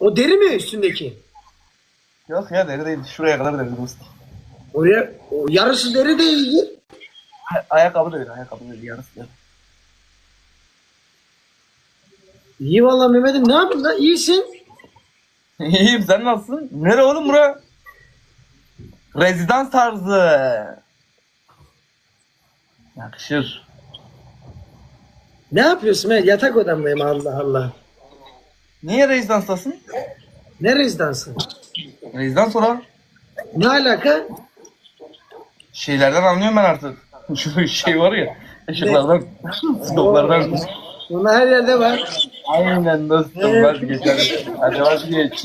O deri mi üstündeki? Yok ya deri değil. Şuraya kadar deri dost. Oraya o yarısı deri değildir. Ay- Ayakkabı da öyle. Ayakkabı da öyle. Yarısı da. İyi valla Mehmet'im ne yapayım lan? İyisin. İyiyim sen nasılsın? Nere oğlum bura? Rezidans tarzı. Yakışır. Ne yapıyorsun Mehmet? Yatak odamdayım Allah Allah. Niye rezidanstasın? Ne rezidansı? Rezidans olan Ne alaka? şeylerden anlıyorum ben artık. Şu şey var ya. Işıklardan, stoklardan. Bunlar her yerde var. Aynen dostum vazgeçelim. Hadi vazgeç.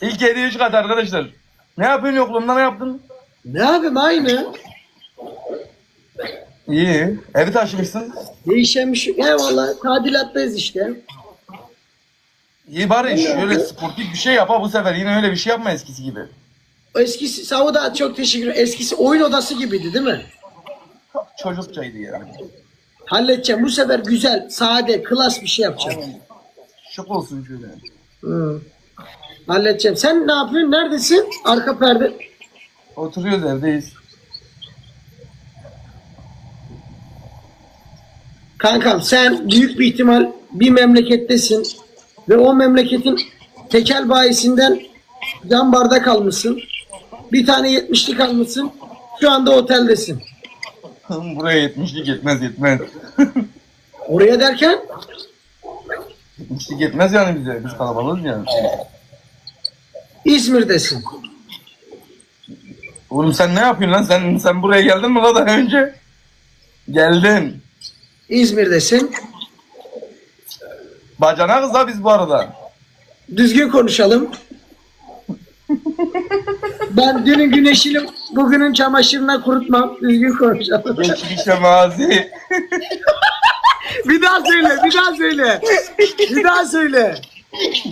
İlk hediye üç kat arkadaşlar. Ne yapıyorsun yokluğunda ne yaptın? Ne yapayım aynı. İyi. Evi taşımışsın. Değişen bir şey. Ya valla tadilattayız işte. İyi bari şöyle sportif bir şey yap ha bu sefer. Yine öyle bir şey yapma eskisi gibi. Eskisi Savuda çok teşekkür ederim. Eskisi oyun odası gibiydi değil mi? Çocukçaydı yani. Halledeceğim. Bu sefer güzel, sade, klas bir şey yapacağım. Şık olsun şöyle. Hı. Halledeceğim. Sen ne yapıyorsun? Neredesin? Arka perde. Oturuyoruz evdeyiz. Kankam sen büyük bir ihtimal bir memlekettesin ve o memleketin tekel bayisinden cam bardak almışsın. Bir tane 70'lik almışsın. Şu anda oteldesin. Buraya 70'lik yetmez yetmez. Oraya derken 70'lik yetmez yani bize. Biz kalabalığız yani. İzmir'desin. Oğlum sen ne yapıyorsun lan? Sen sen buraya geldin mi daha önce? Geldin. İzmir'desin. Bacanağız la biz bu arada. Düzgün konuşalım. Ben dünün güneşini bugünün çamaşırına kurutmam. Düzgün konuşalım. Geçmişe mazi. bir daha söyle, bir daha söyle. Bir daha söyle.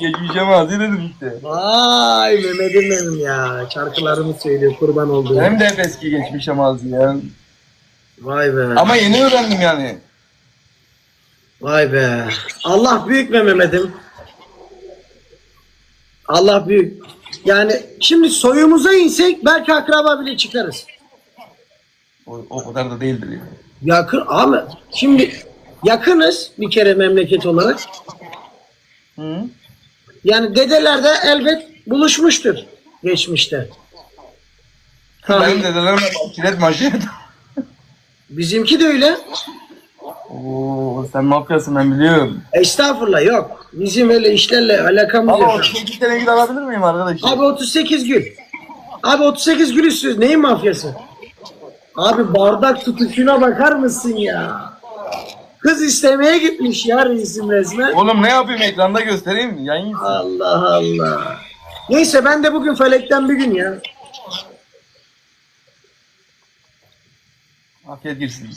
Geçmişe mazi dedim işte. Vay Mehmet'im benim ya. Şarkılarımı söylüyor kurban olduğum. Hem de hep eski geçmişe mazi ya. Vay be. Ama yeni öğrendim yani. Vay be. Allah büyük be Mehmet'im. Allah büyük. Yani şimdi soyumuza insek belki akraba bile çıkarız. O, o kadar da değildir yani. Yakın ama şimdi yakınız bir kere memleket olarak. Hı? Yani dedeler de elbet buluşmuştur geçmişte. Benim dedelerim kiret maşet. Bizimki de öyle. Oo sen mafyasın ben biliyorum. Estağfurullah yok. Bizim öyle işlerle alakamız Ama yok. 32 tane gül alabilir miyim arkadaşlar? Abi 38 gül. Abi 38 gül istiyoruz. Neyin mafyası? Abi bardak tutuşuna bakar mısın ya? Kız istemeye gitmiş ya reisim resmen. Oğlum ne yapayım ekranda göstereyim mi? Yayın gitsin. Allah Allah. Neyse ben de bugün felekten bir gün ya. Afiyet girsin.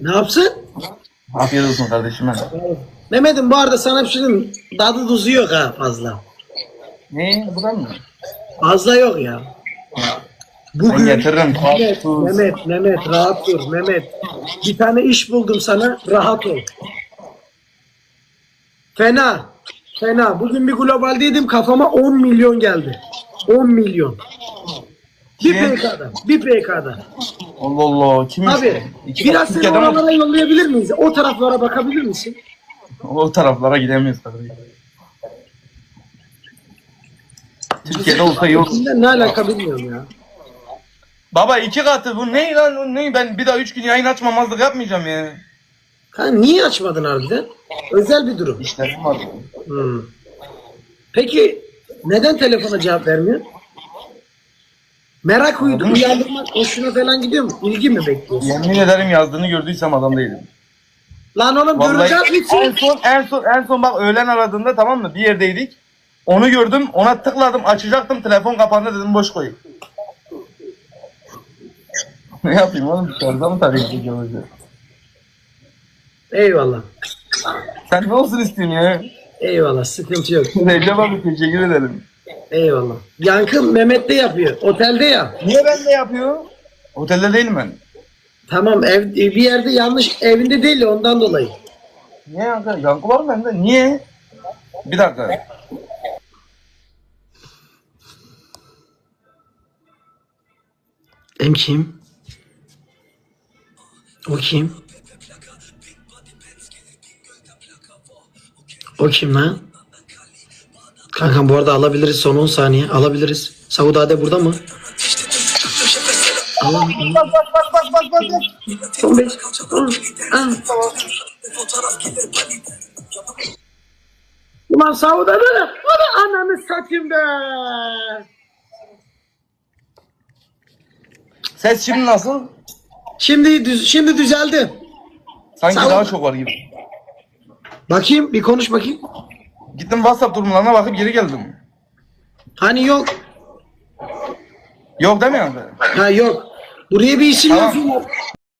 Ne yapsın? Afiyet olsun kardeşim ben. Mehmet'im bu arada sana bir şey diyeyim mi? Tadı tuzu yok ha fazla. Ne? Buradan mı? Fazla yok ya. Ben Bugün getiririm. Mehmet, Tuz. Mehmet, Mehmet rahat dur Mehmet. Bir tane iş buldum sana rahat ol. Fena. Fena. Bugün bir globaldeydim kafama 10 milyon geldi. 10 milyon. Bir Kim? PK'dan. Bir PK'dan. Allah Allah. Kim Abi? İki biraz seni adam- oralara yollayabilir miyiz? O taraflara bakabilir misin? O taraflara gidemiyoruz kardeşim. Türkiye'de olsa yok. Ne alaka bilmiyorum ya. Baba iki katı bu ne lan bu ne? Ben bir daha üç gün yayın açmamazlık yapmayacağım ya. Ha, niye açmadın harbiden? Özel bir durum. İşlerim var. Hmm. Peki neden telefona cevap vermiyor? Merak uydu, Anladım. uyandırmak hoşuna falan gidiyor mu? İlgi mi bekliyorsun? Yemin ederim yazdığını gördüysem adam değilim. Lan oğlum Vallahi göreceğiz en misin? son en son en son bak öğlen aradığında tamam mı? Bir yerdeydik. Onu gördüm. Ona tıkladım. Açacaktım. Telefon kapandı dedim boş koy. ne yapayım oğlum? Dışarıda mı tarayayım? Eyvallah. Sen ne olsun istiyorsun ya? Eyvallah sıkıntı yok. Recep abi teşekkür ederim. Eyvallah. Yankım Mehmet de yapıyor. Otelde ya. Niye ben de yapıyor? Otelde değil mi? Tamam ev, e, bir yerde yanlış evinde değil ondan dolayı. Niye yankı? Yankı var mı bende? Niye? Bir dakika. Em kim? O kim? O kim lan? Kankam bu arada alabiliriz son 10 saniye. Alabiliriz. Saudade burada mı? Alalım. Bas bas bas bas bas bas. bas. Son 5. Ulan Saudade ne? Hadi ananı satayım be. Ses şimdi nasıl? Şimdi düz, şimdi düzeldi. Sanki Sağ ol. daha çok var gibi. Bakayım bir konuş bakayım. Gittim WhatsApp durumlarına bakıp geri geldim. Hani yok. Yok değil mi yani? Ha yok. Buraya bir isim Tamam. yazıyorlar.